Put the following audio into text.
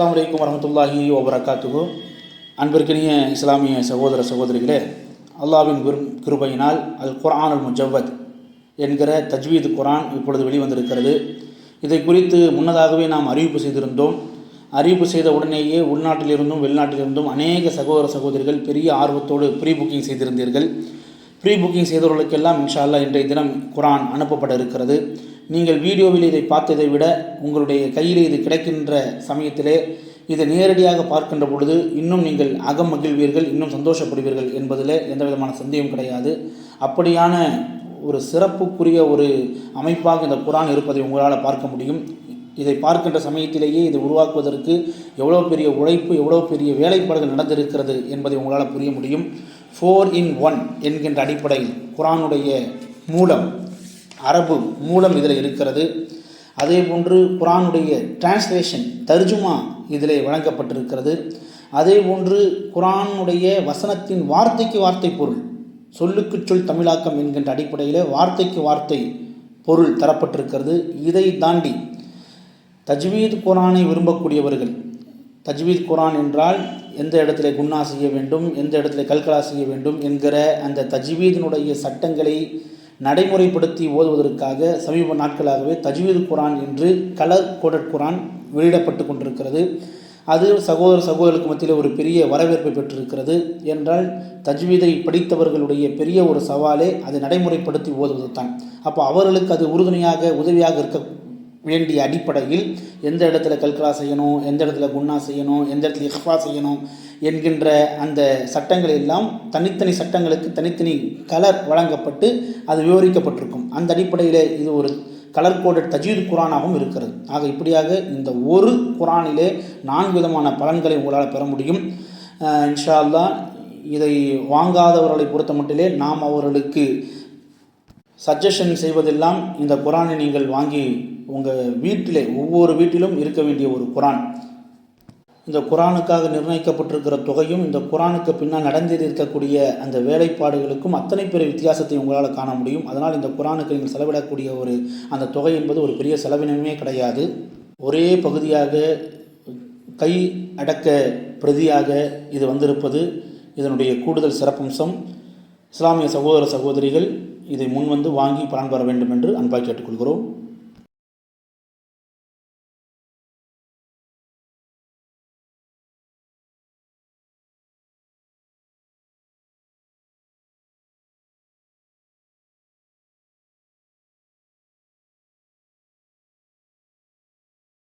அஸ்லாம் வலைக்கம் வரமத்துல்லாஹி வபரகாத்துகு அன்பிற்கினிய இஸ்லாமிய சகோதர சகோதரிகளே அல்லாவின் விரும் கிருபையினால் அல் குரான் அல் முஜவ்வத் என்கிற தஜ்வீது குரான் இப்பொழுது வெளிவந்திருக்கிறது. இதை குறித்து முன்னதாகவே நாம் அறிவிப்பு செய்திருந்தோம். அறிவிப்பு செய்த உடனேயே உள்நாட்டிலிருந்தும் வெளிநாட்டிலிருந்தும் அநேக சகோதர சகோதரிகள் பெரிய ஆர்வத்தோடு ப்ரீ புக்கிங் செய்திருந்தீர்கள். ப்ரீ புக்கிங் செய்தவர்களுக்கெல்லாம் இன்ஷால்லா இன்றைய தினம் குரான் அனுப்பப்பட இருக்கிறது நீங்கள் வீடியோவில் இதை பார்த்ததை விட உங்களுடைய கையில் இது கிடைக்கின்ற சமயத்திலே இதை நேரடியாக பார்க்கின்ற பொழுது இன்னும் நீங்கள் அகம் மகிழ்வீர்கள் இன்னும் சந்தோஷப்படுவீர்கள் என்பதில் எந்த விதமான சந்தேகம் கிடையாது. அப்படியான ஒரு சிறப்புக்குரிய ஒரு அமைப்பாக இந்த குரான் இருப்பதை உங்களால் பார்க்க முடியும். இதை பார்க்கின்ற சமயத்திலேயே இதை உருவாக்குவதற்கு எவ்வளோ பெரிய உழைப்பு எவ்வளோ பெரிய வேலைப்பாடுகள் நடந்திருக்கிறது என்பதை உங்களால் புரிய முடியும். ஃபோர் இன் ஒன் என்கின்ற அடிப்படையில் குரானுடைய மூலம் அரபு மூலம் இதில் இருக்கிறது. அதே போன்று குரானுடைய டிரான்ஸ்லேஷன் தர்ஜுமா இதில் வழங்கப்பட்டிருக்கிறது. அதே போன்று குரானுடைய வசனத்தின் வார்த்தைக்கு வார்த்தை பொருள் சொல்லுக்கு சொல் தமிழாக்கம் என்கின்ற அடிப்படையில் வார்த்தைக்கு வார்த்தை பொருள் தரப்பட்டிருக்கிறது. இதை தாண்டி தஜ்வீத் குரானை விரும்பக்கூடியவர்கள் தஜ்வீத் குரான் என்றால் எந்த இடத்துல குன்னா செய்ய வேண்டும் எந்த இடத்துல கல்கலா செய்ய வேண்டும் என்கிற அந்த தஜ்வீதினுடைய சட்டங்களை நடைமுறைப்படுத்தி ஓதுவதற்காக சமீப நாட்களாகவே தஜ்வீத் குரான் என்று கலர் கோடட் குரான் வெளியிடப்பட்டு கொண்டிருக்கிறது. அது சகோதர சகோதரருக்கு மத்தியில் ஒரு பெரிய வரவேற்பை பெற்றிருக்கிறது. என்றால் தஜ்வீதை படித்தவர்களுடைய பெரிய ஒரு சவாலே அதை நடைமுறைப்படுத்தி ஓதுவது தான் அப்போ அவர்களுக்கு அது உறுதுணையாக உதவியாக இருக்க வேண்டிய அடிப்படையில் எந்த இடத்துல கல்கலா செய்யணும் எந்த இடத்துல குன்னா செய்யணும் எந்த இடத்துல இஹ்ஃபா செய்யணும் என்கின்ற அந்த சட்டங்கள் எல்லாம் தனித்தனி சட்டங்களுக்கு தனித்தனி கலர் வழங்கப்பட்டு அது விவரிக்கப்பட்டிருக்கும். அந்த அடிப்படையில் இது ஒரு கலர் கோடட் தஜீது குரானாகவும் இருக்கிறது. ஆக இப்படியாக இந்த ஒரு குரானிலே நான்கு விதமான பலன்களை உங்களால் பெற முடியும். இன்ஷால்லா இன்ஷா இதை வாங்காதவர்களை பொறுத்த மட்டிலே நாம் அவர்களுக்கு சஜஷன் செய்வதெல்லாம் இந்த குரானை நீங்கள் வாங்கி உங்கள் வீட்டிலே ஒவ்வொரு வீட்டிலும் இருக்க வேண்டிய ஒரு குரான். இந்த குரானுக்காக நிர்ணயிக்கப்பட்டிருக்கிற தொகையும் இந்த குரானுக்கு பின்னால் நடந்தது இருக்கக்கூடிய அந்த வேலைப்பாடுகளுக்கும் அத்தனை பெரிய வித்தியாசத்தை உங்களால் காண முடியும். அதனால் இந்த குரானுக்கு நீங்கள் செலவிடக்கூடிய ஒரு அந்த தொகை என்பது ஒரு பெரிய செலவினமே கிடையாது. ஒரே பகுதியாக கை அடக்க பிரதியாக இது வந்திருப்பது இதனுடைய கூடுதல் சிறப்பம்சம். இஸ்லாமிய சகோதர சகோதரிகள் இதை முன்வந்து வாங்கி பலன் பெற வேண்டும் என்று அன்பாக கேட்டுக்கொள்கிறோம்.